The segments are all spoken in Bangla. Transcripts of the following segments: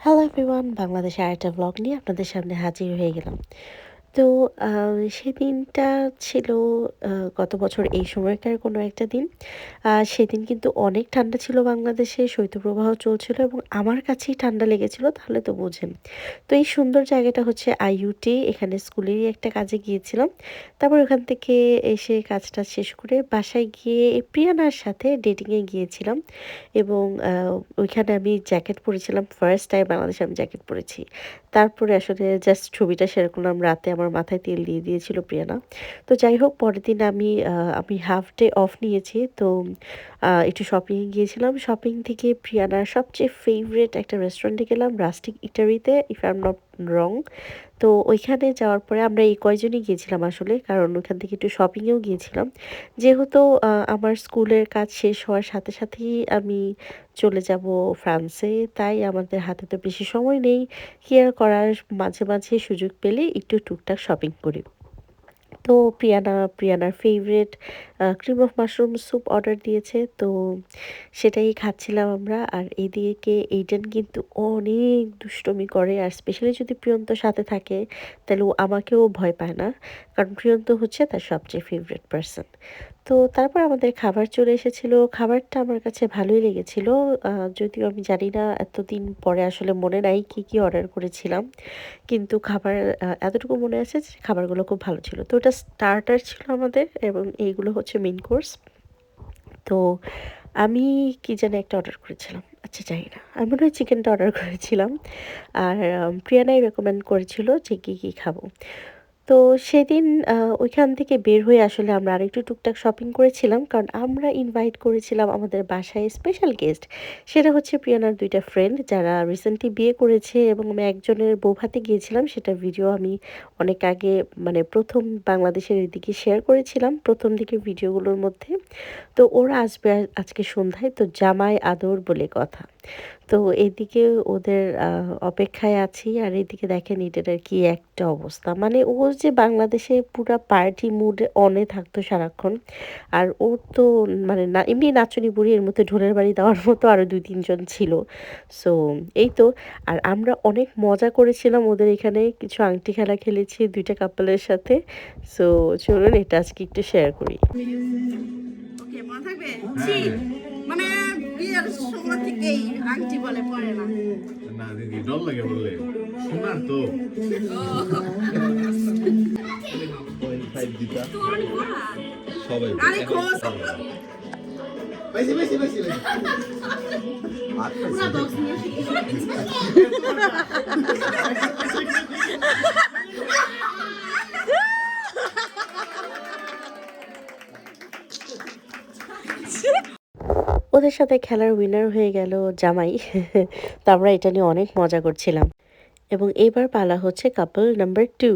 হ্যালো এভরিওয়ান বাংলাদেশে আরেকটা ব্লগ নিয়ে আপনাদের সামনে হাজির হয়ে গেলাম। তো সেদিনটা ছিল গত বছর এই সময়কার কোনো একটা দিন। সেদিন কিন্তু অনেক ঠান্ডা ছিল বাংলাদেশে, শৈত্যপ্রবাহ চলছিল এবং আমার কাছেই ঠান্ডা লেগেছিল, তাহলে তো বোঝেন। তো এই সুন্দর জায়গাটা হচ্ছে আইইউটি এখানে স্কুলেরই একটা কাজে গিয়েছিলাম। তারপর ওখান থেকে এসে কাজটা শেষ করে বাসায় গিয়ে প্রিয়ানার সাথে ডেটিংয়ে গিয়েছিলাম এবং ওইখানে আমি জ্যাকেট পরেছিলাম ফার্স্ট টাইম বাংলাদেশে আমি জ্যাকেট পরেছি। তারপরে আসলে জাস্ট ছবিটা সেরকম রাতে আমার মাথায় তেল দিয়ে দিয়েছিল প্রিয়ানা। তো যাই হোক পরের দিন আমি আমি হাফ ডে অফ নিয়েছি। তো একটু শপিংয়ে গিয়েছিলাম। শপিং থেকে প্রিয়ানার সবচেয়ে ফেভারেট একটা রেস্টুরেন্টে গেলাম rustic ইটারিতে if I am not wrong. তো ওইখানে যাওয়ার পরে আমরা এই কয়জনই গিয়েছিলাম আসলে, কারণ ওইখান থেকে একটু শপিংয়েও গিয়েছিলাম। যেহেতু আমার স্কুলের কাজ শেষ হওয়ার সাথে সাথেই আমি চলে যাব ফ্রান্সে, তাই আমাদের হাতে তো বেশি সময় নেই। কেয়ার করার, মাঝে মাঝে সুযোগ পেলে একটু টুকটাক শপিং করি। তো Priyana প্রিয়ানার favourite cream of mushroom soup order দিয়েছে। তো সেটাই খাচ্ছিলাম আমরা। আর এদিকে এইডেন কিন্তু অনেক দুষ্টমি করে। আর স্পেশালি যদি প্রিয়ন্ত সাথে থাকে, তাহলে ও আমাকেও ভয় পায় না। কারণ প্রিয়ন্ত হচ্ছে তার সবচেয়ে ফেভারিট পার্সন তো তারপর আমাদের খাবার চলে এসেছিল। খাবারটা আমার কাছে ভালোই লেগেছিল। যদিও আমি জানি না এতদিন পরে আসলে মনে নাই কি কি অর্ডার করেছিলাম। কিন্তু খাবার এতটুকু মনে আছে যে খাবারগুলো খুব ভালো ছিল। তো ওটা স্টার্টার ছিল আমাদের এবং এইগুলো হচ্ছে মেন কোর্স তো আমি কি যেন একটা অর্ডার করেছিলাম। আচ্ছা জানি না। আমি মনে হয় চিকেনটা অর্ডার করেছিলাম। আর প্রিয়ানাই রেকমেন্ড করেছিল যে কী কী খাব। তো সেদিন ওইখান থেকে বের হয়ে আসলে আমরা আরেকটু টুকটাক শপিং করেছিলাম। কারণ আমরা ইনভাইট করেছিলাম আমাদের বাসায় স্পেশাল গেস্ট সেটা হচ্ছে প্রিয়ানার দুইটা ফ্রেন্ড যারা রিসেন্টলি বিয়ে করেছে এবং আমি একজনের বৌভাতে গিয়েছিলাম। সেটা ভিডিও আমি অনেক আগে মানে প্রথম বাংলাদেশের এদিকে শেয়ার করেছিলাম, প্রথম দিকে ভিডিওগুলোর মধ্যে। তো ওরা আসবে আজ- আজকে সন্ধ্যায়, তো জামাই আদর বলে কথা। তো এদিকে ওদের অপেক্ষায় আছি আর এদিকে দেখেন এটার কি একটা অবস্থা। মানে ও যে বাংলাদেশে পুরা পার্টি মুডে অনে থাকতো সারাক্ষণ, আর ওর তো মানে না, এমনি নাচনি বুড়ি, এর মধ্যে ঢোলের বাড়ি দেওয়ার মতো আরও দুই তিনজন ছিল। সো এই তো, আর আমরা অনেক মজা করেছিলাম ওদের এখানে, কিছু আংটি খেলা খেলেছি, দুইটা কাপলের সাথে। সো চলুন এটা আজকে একটু শেয়ার করি। মনে মানে আংটি বলে পরে না। না দিদি ডর লাগে বললে। শোনার তো। সবাই আরে খোঁজ। বেশি বেশি বেশি ওদের সাথে খেলার উইনার হয়ে গেল জামাই। তো আমরা এটা নিয়ে অনেক মজা করছিলাম। এবং এইবার পালা হচ্ছে কাপল নাম্বার টু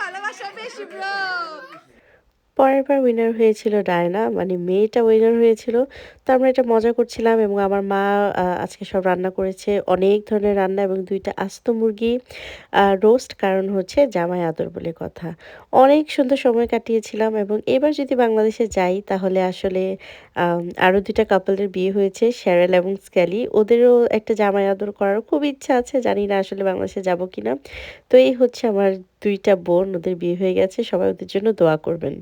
ভালোবাসা বেশি পরের বার উইনার হয়েছিল ডায়না মানে মেয়েটা উইনার হয়েছিল। তো আমরা এটা মজা করছিলাম এবং আমার মা আজকে সব রান্না করেছে। অনেক ধরনের রান্না এবং দুইটা আস্ত মুরগি রোস্ট কারণ হচ্ছে জামাই আদর বলে কথা। অনেক সুন্দর সময় কাটিয়েছিলাম এবং এবার যদি বাংলাদেশে যাই, তাহলে আসলে আরও দুইটা কাপলের বিয়ে হয়েছে শ্যারেল এবং স্ক্যালি ওদেরও একটা জামাই আদর করার খুব ইচ্ছা আছে, জানি না আসলে বাংলাদেশে যাব কিনা। তো এই হচ্ছে আমার দুইটা বোন, ওদের বিয়ে হয়ে গেছে, সবাই ওদের জন্য দোয়া করবেন।